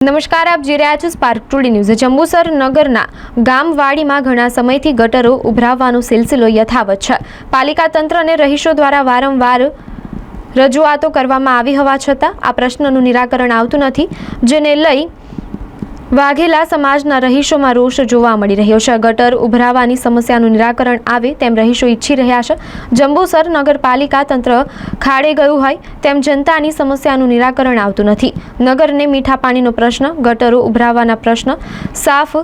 નમસ્કાર, આપ જોઈ રહ્યા છો સ્પાર્ક ટુડી ન્યૂઝ જંબુસર નગરના ગામવાડીમાં ઘણા સમયથી ગટરો ઉભરાવવાનો સિલસિલો યથાવત છે. પાલિકા તંત્ર અને રહીશો દ્વારા વારંવાર રજૂઆતો કરવામાં આવી હોવા છતાં આ પ્રશ્નનું નિરાકરણ આવતું નથી, જેને લઈ વાઘેલા સમાજના રહીશોમાં રોષ જોવા મળી રહ્યો છે. ગટર ઉભરાવાની સમસ્યાનું નિરાકરણ આવે તેમ રહીશો ઈચ્છી રહ્યા છે. જંબુસર નગરપાલિકા તંત્ર ખાડે ગયું હોય તેમ જનતાની સમસ્યાનું નિરાકરણ આવતું નથી. નગરને મીઠા પાણીનો પ્રશ્ન, ગટરો ઉભરાવાના પ્રશ્ન, સાફ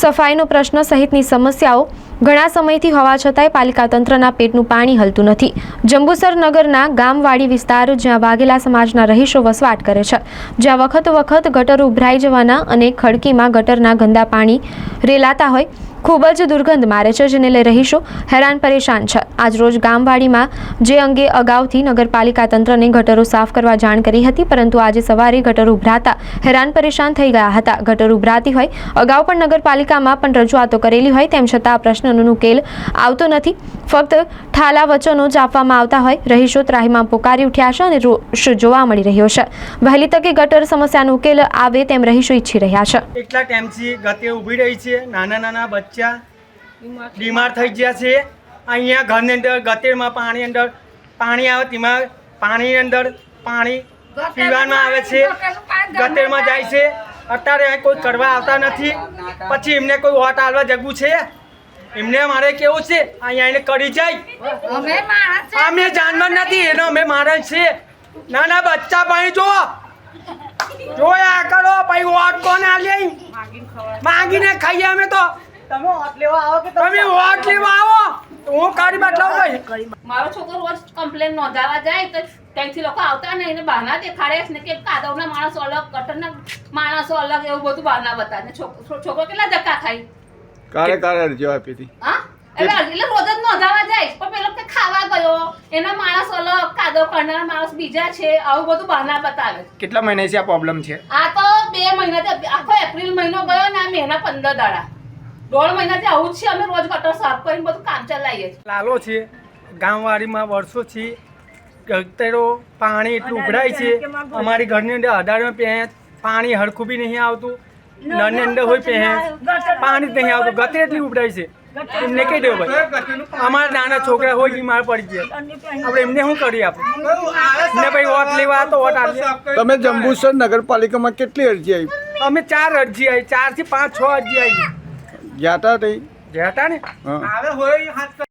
સફાઈનો પ્રશ્ન સહિતની સમસ્યાઓ ઘણા સમયથી હોવા છતાંય પાલિકા તંત્રના પેટનું પાણી હલતું નથી. જંબુસર નગરના ગામવાડી વિસ્તાર જ્યાં વાઘેલા સમાજના રહીશો વસવાટ કરે છે, જ્યાં વખત વખત ગટર ઉભરાઈ જવાના અને ખડકીમાં ગટરના ગંદા પાણી રેલાતા હોય ખૂબ જ દુર્ગંધ મારે છે જેને લઈ રહીશો. હેરાન પરેશાન છે. આજરોજ ગામવાડીમાં જે અંગે અગાઉથી નગરપાલિકા તંત્રને ગટરો સાફ કરવા જાણ કરી હતી, પરંતુ આજે સવારે ગટર ઉભરાતા હેરાન પરેશાન થઈ ગયા હતા. ગટર ઉભરાતી હોય, અગાઉ પણ નગરપાલિકામાં પણ રજૂઆતો કરેલી હોય, તેમ છતાં આ પ્રશ્નનો ઉકેલ આવતો નથી. ફક્ત ઠાલા વચનો જ આપવામાં આવતા હોય. રહીશો ત્રાહીમાં પોકારી ઉઠ્યા છે અને રોષ જોવા મળી રહ્યો છે. વહેલી તકે ગટર સમસ્યાનો ઉકેલ આવે તેમ રહીશો ઈચ્છી રહ્યા છે. એટલા ટાઈમથી ગતે ઊભી રહી છે. નાના નાના બચ્ચા બીમાર થઈ ગયા છે. અહીંયા ઘરની અંદર ગતેરમાં પાણી અંદર પાણી આવે, તેમાં પાણી અંદર પાણી પીવામાં આવે છે. ગતેરમાં જાય છે. અત્યારે કોઈ કરવા આવતા નથી. પછી એમને કોઈ વોટ આલવા જગવું છે? એમને મારે કેવું છે? અહીંયા એને કરી જાય. અમે જાનવર નથી એનો અમે માણસ છે. નાના બચ્ચા પાણી જો જોયા કરો પછી વોટ કોને આલે? માંગીને ખાઈએ અમે તો. તમે વોટ લેવા આવો કે તમે વોટ લેવા આવો. હું કાઢી બદલાવું ભાઈ. મારો છોકરો રોજ કમ્પ્લેન નોંધાવા જાય તો ત્યાંથી લોકો આવતા ને એને બહાના દેખાડે છે ને કે કાદવના માણસો અલગ કટરના માણસો અલગ એવું બધું બહાના બતાવે. ને છોકરો કેટલા ધક્કા ખાય? કારે કારે અરજી આપી હતી હા? એટલે એટલે રોજ જ નોંધાવા જાય. પણ પેલો કે ખાવા ગયો. એના માણસ અલગ કાદવ કરનાર માણસ બીજા છે. આવું બધું બહાના બતાવે કેટલા મહિનાથી આ પ્રોબ્લેમ છે? આ તો બે મહિનાથી આખો એપ્રિલ મહિનો ગયો ને આ મહિના પંદર દાડા. દોઢ મહિનાથી આવું જ છે. અમે રોજ ગટર સાફ કરીને બધું કામ ચલાવીએ છીએ. લાલો છે. ગામવાડીમાં વર્ષોથી અત્યારે પાણી એટલું ઉભરાય છે. અમારી ઘરની અંદર અઢારમાં પહે પાણી હરખું બી નહીં આવતું. નળની અંદર હોય પહે પાણી નહીં આવતું ગતે એટલી ઉપડાય છે. એમને કહી દેવું ભાઈ અમારા નાના છોકરા હોય બીમાર પડી ગયા. આપણે એમને શું કરીએ આપણે? ને ભાઈ વોટ લેવા તો વોટ આપીએ. તમે જંબુસર નગરપાલિકામાં કેટલી અરજી આવી? અમે ચાર અરજી આવી ચારથી પાંચ છ અરજી આવી. ગયા હતા તઈ ગયા હતા ને? હા. હવે હોય હાથ